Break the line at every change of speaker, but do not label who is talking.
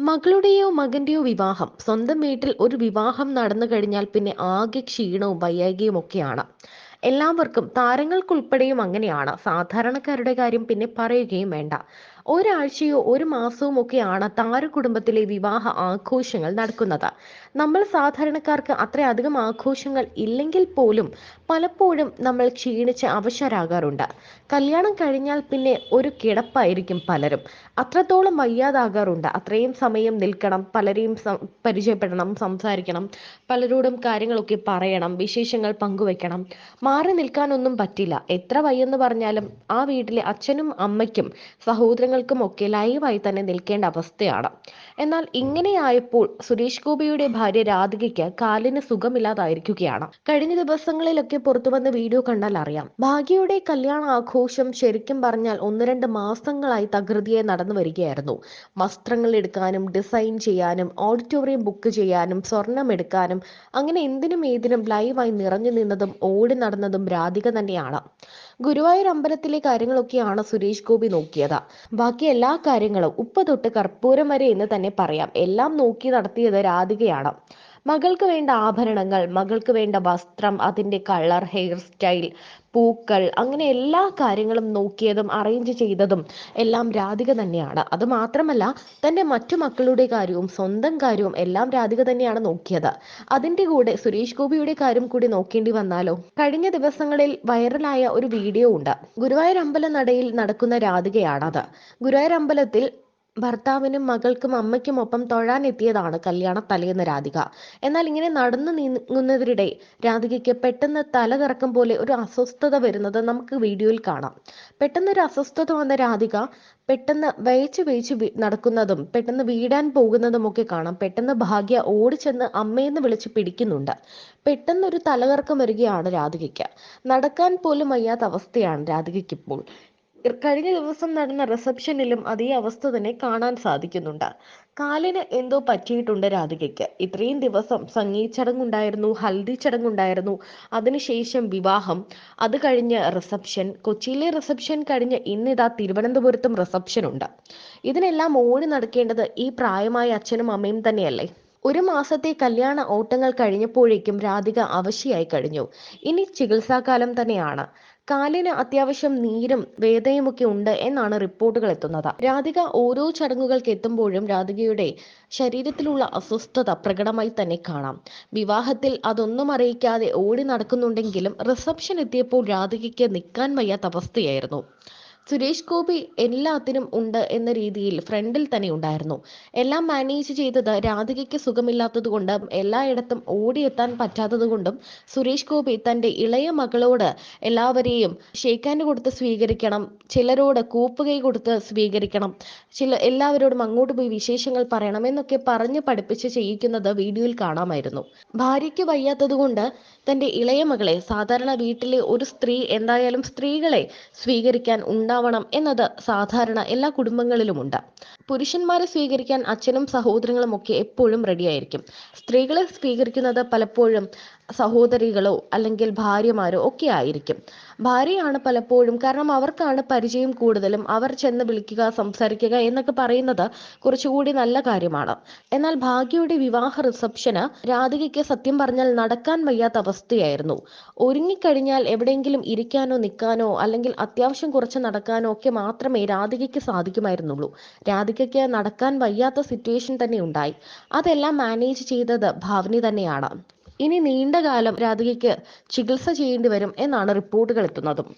മകളുടെയോ മകന്റെയോ വിവാഹം. സ്വന്തം വീട്ടിൽ ഒരു വിവാഹം നടന്നു കഴിഞ്ഞാൽ പിന്നെ ആകെ ക്ഷീണവും വൈയായികയും ഒക്കെയാണ്. എല്ലാവർക്കും താരങ്ങൾക്കുൾപ്പെടെയും അങ്ങനെയാണ്. സാധാരണക്കാരുടെ കാര്യം പിന്നെ പറയുകയും വേണ്ട. ഒരാഴ്ചയോ ഒരു മാസവും ഒക്കെയാണ് താരകുടുംബത്തിലെ വിവാഹ ആഘോഷങ്ങൾ നടക്കുന്നത്. നമ്മൾ സാധാരണക്കാർക്ക് അത്രയധികം ആഘോഷങ്ങൾ ഇല്ലെങ്കിൽ പോലും പലപ്പോഴും നമ്മൾ ക്ഷീണിച്ച് അവശരാകാറുണ്ട്. കല്യാണം കഴിഞ്ഞാൽ പിന്നെ ഒരു കിടപ്പായിരിക്കും പലരും. അത്രത്തോളം വയ്യാതാകാറുണ്ട്. അത്രയും സമയം നിൽക്കണം പലരെയും പരിചയപ്പെടണം സംസാരിക്കണം പലരോടും കാര്യങ്ങളൊക്കെ പറയണം വിശേഷങ്ങൾ പങ്കുവെക്കണം. മാറി നിൽക്കാനൊന്നും പറ്റില്ല. എത്ര വയ്യെന്ന് പറഞ്ഞാലും ആ വീട്ടിലെ അച്ഛനും അമ്മയ്ക്കും സഹോദരങ്ങൾക്കും ഒക്കെ ലൈവായി തന്നെ നിൽക്കേണ്ട അവസ്ഥയാണ്. എന്നാൽ ഇങ്ങനെയായപ്പോൾ സുരേഷ് ഗോപിയുടെ ഭാര്യ രാധികയ്ക്ക് കാലിന് സുഖമില്ലാതായിരിക്കുകയാണ്. കഴിഞ്ഞ ദിവസങ്ങളിലൊക്കെ പുറത്തു വന്ന വീഡിയോ കണ്ടാൽ അറിയാം. ഭാഗ്യയുടെ കല്യാണ ആഘോഷം ശരിക്കും പറഞ്ഞാൽ ഒന്ന് രണ്ട് മാസങ്ങളായി തകൃതിയെ നടന്നു വരികയായിരുന്നു. വസ്ത്രങ്ങൾ എടുക്കാനും ഡിസൈൻ ചെയ്യാനും ഓഡിറ്റോറിയം ബുക്ക് ചെയ്യാനും സ്വർണം എടുക്കാനും അങ്ങനെ എന്തിനും ഏതിനും ലൈവായി നിറഞ്ഞു നിന്നതും ഓടി നടന്നതും രാധിക തന്നെയാണ്. ഗുരുവായൂർ അമ്പലത്തിലെ കാര്യങ്ങളൊക്കെയാണ് സുരേഷ് ഗോപി നോക്കിയത്. ബാക്കി എല്ലാ കാര്യങ്ങളും ഉപ്പ് തൊട്ട് കർപ്പൂരം വരെ എന്ന് തന്നെ പറയാം. എല്ലാം നോക്കി നടത്തിയത് രാധികയാണ്. മകൾക്ക് വേണ്ട ആഭരണങ്ങൾ മകൾക്ക് വേണ്ട വസ്ത്രം അതിന്റെ കളർ ഹെയർ സ്റ്റൈൽ പൂക്കൾ അങ്ങനെ എല്ലാ കാര്യങ്ങളും നോക്കിയതും അറേഞ്ച് ചെയ്തതും എല്ലാം രാധിക തന്നെയാണ്. അത് മാത്രമല്ല തന്റെ മറ്റു മക്കളുടെ കാര്യവും സ്വന്തം കാര്യവും എല്ലാം രാധിക തന്നെയാണ് നോക്കിയത്. അതിന്റെ കൂടെ സുരേഷ് ഗോപിയുടെ കാര്യം കൂടി നോക്കേണ്ടി വന്നാലോ? കഴിഞ്ഞ ദിവസങ്ങളിൽ വൈറലായ ഒരു വീഡിയോ ഉണ്ട്. ഗുരുവായൂർ അമ്പല നടയിൽ നടക്കുന്ന രാധികയാണത്. ഗുരുവായൂർ അമ്പലത്തിൽ ഭർത്താവിനും മകൾക്കും അമ്മയ്ക്കും ഒപ്പം തൊഴാനെത്തിയതാണ് കല്യാണ തലേന്ന് രാധിക. എന്നാൽ ഇങ്ങനെ നടന്നു നീങ്ങുന്നതിനിടെ രാധികയ്ക്ക് പെട്ടെന്ന് തല കറക്കം പോലെ ഒരു അസ്വസ്ഥത വരുന്നത് നമുക്ക് വീഡിയോയിൽ കാണാം. പെട്ടെന്ന് ഒരു അസ്വസ്ഥത വന്ന രാധിക പെട്ടെന്ന് വേച്ച് വേച്ച് നടക്കുന്നതും പെട്ടെന്ന് വീടാൻ പോകുന്നതും ഒക്കെ കാണാം. പെട്ടെന്ന് ഭാഗ്യ ഓടിച്ചെന്ന് അമ്മയെന്ന് വിളിച്ച് പിടിക്കുന്നുണ്ട്. പെട്ടെന്ന് ഒരു തലകറക്കം വരികയാണ് രാധികയ്ക്ക്. നടക്കാൻ പോലും വയ്യാത്ത അവസ്ഥയാണ് രാധികയ്ക്ക് ഇപ്പോൾ കഴിഞ്ഞ ദിവസം നടന്ന റിസപ്ഷനിലും അതേ അവസ്ഥ തന്നെ കാണാൻ സാധിക്കുന്നുണ്ട്. കാലിന് എന്തോ പറ്റിയിട്ടുണ്ട് രാധികയ്ക്ക്. ഇത്രയും ദിവസം സംഗീത ചടങ്ങുണ്ടായിരുന്നു ഹൽദി ചടങ്ങുണ്ടായിരുന്നു. അതിനുശേഷം വിവാഹം. അത് കഴിഞ്ഞ് റിസപ്ഷൻ കൊച്ചിയിലെ റിസപ്ഷൻ കഴിഞ്ഞ് ഇന്നിതാ തിരുവനന്തപുരത്തും റിസപ്ഷൻ ഉണ്ട്. ഇതിനെല്ലാം ഓടി നടക്കേണ്ടത് ഈ പ്രായമായ അച്ഛനും അമ്മയും തന്നെയല്ലേ? ഒരു മാസത്തെ കല്യാണ ഓട്ടങ്ങൾ കഴിഞ്ഞപ്പോഴേക്കും രാധിക അവശിയായി കഴിഞ്ഞു. ഇനി ചികിത്സാകാലം തന്നെയാണ്. കാലിന് അത്യാവശ്യം നീരും വേദനയുമൊക്കെ ഉണ്ട് എന്നാണ് റിപ്പോർട്ടുകൾ എത്തുന്നത്. രാധിക ഓരോ ചടങ്ങുകൾക്ക് എത്തുമ്പോഴും രാധികയുടെ ശരീരത്തിലുള്ള അസ്വസ്ഥത പ്രകടമായി തന്നെ കാണാം. വിവാഹത്തിൽ അതൊന്നും അറിയിക്കാതെ ഓടി നടക്കുന്നുണ്ടെങ്കിലും റിസപ്ഷൻ എത്തിയപ്പോൾ രാധികയ്ക്ക് നിൽക്കാൻ വയ്യാത്ത അവസ്ഥയായിരുന്നു. സുരേഷ് ഗോപി എല്ലാത്തിനും ഉണ്ട് എന്ന രീതിയിൽ ഫ്രണ്ടിൽ തന്നെ ഉണ്ടായിരുന്നു. എല്ലാം മാനേജ് ചെയ്തത് രാധികയ്ക്ക് സുഖമില്ലാത്തത് കൊണ്ടും എല്ലായിടത്തും ഓടിയെത്താൻ പറ്റാത്തത് കൊണ്ടും സുരേഷ് ഗോപി തന്റെ ഇളയ മകളോട് എല്ലാവരെയും ഷേക്കാൻഡ് കൊടുത്ത് സ്വീകരിക്കണം ചിലരോട് കൂപ്പുകൈ കൊടുത്ത് സ്വീകരിക്കണം ചില എല്ലാവരോടും അങ്ങോട്ട് പോയി വിശേഷങ്ങൾ പറയണം എന്നൊക്കെ പറഞ്ഞ് പഠിപ്പിച്ച് ചെയ്യിക്കുന്നത് വീഡിയോയിൽ കാണാമായിരുന്നു. ഭാര്യയ്ക്ക് വയ്യാത്തത് കൊണ്ട് തന്റെ ഇളയ മകളെ സാധാരണ വീട്ടിലെ ഒരു സ്ത്രീ എന്തായാലും സ്ത്രീകളെ സ്വീകരിക്കാൻ ഉണ്ടാവണം എന്നത് സാധാരണ എല്ലാ കുടുംബങ്ങളിലുമുണ്ട്. പുരുഷന്മാരെ സ്വീകരിക്കാൻ അച്ഛനും സഹോദരങ്ങളും ഒക്കെ എപ്പോഴും റെഡിയായിരിക്കും. സ്ത്രീകളെ സ്വീകരിക്കുന്നത് പലപ്പോഴും സഹോദരികളോ അല്ലെങ്കിൽ ഭാര്യമാരോ ഒക്കെ ആയിരിക്കും. ഭാര്യയാണ് പലപ്പോഴും കാരണം അവർക്കാണ് പരിചയം കൂടുതലും അവർ ചെന്ന് വിളിക്കുക സംസാരിക്കുക എന്നൊക്കെ പറയുന്നത് കുറച്ചുകൂടി നല്ല കാര്യമാണ്. എന്നാൽ ഭാഗ്യയുടെ വിവാഹ റിസപ്ഷന് രാധികയ്ക്ക് സത്യം പറഞ്ഞാൽ നടക്കാൻ വയ്യാത്ത അവസ്ഥയായിരുന്നു. ഒരുങ്ങിക്കഴിഞ്ഞാൽ എവിടെയെങ്കിലും ഇരിക്കാനോ നിൽക്കാനോ അല്ലെങ്കിൽ അത്യാവശ്യം കുറച്ച് നടക്കാനോ ഒക്കെ മാത്രമേ രാധികയ്ക്ക് സാധിക്കുമായിരുന്നുള്ളൂ. രാധികയ്ക്ക് നടക്കാൻ വയ്യാത്ത സിറ്റുവേഷൻ തന്നെ ഉണ്ടായി. അതെല്ലാം മാനേജ് ചെയ്തത് ഭാവനി തന്നെയാണ്. ഇനി നീണ്ട കാലം രാധികയ്ക്ക് ചികിത്സ ചെയ്യേണ്ടി വരും എന്നാണ് റിപ്പോർട്ടുകൾ എത്തുന്നതും.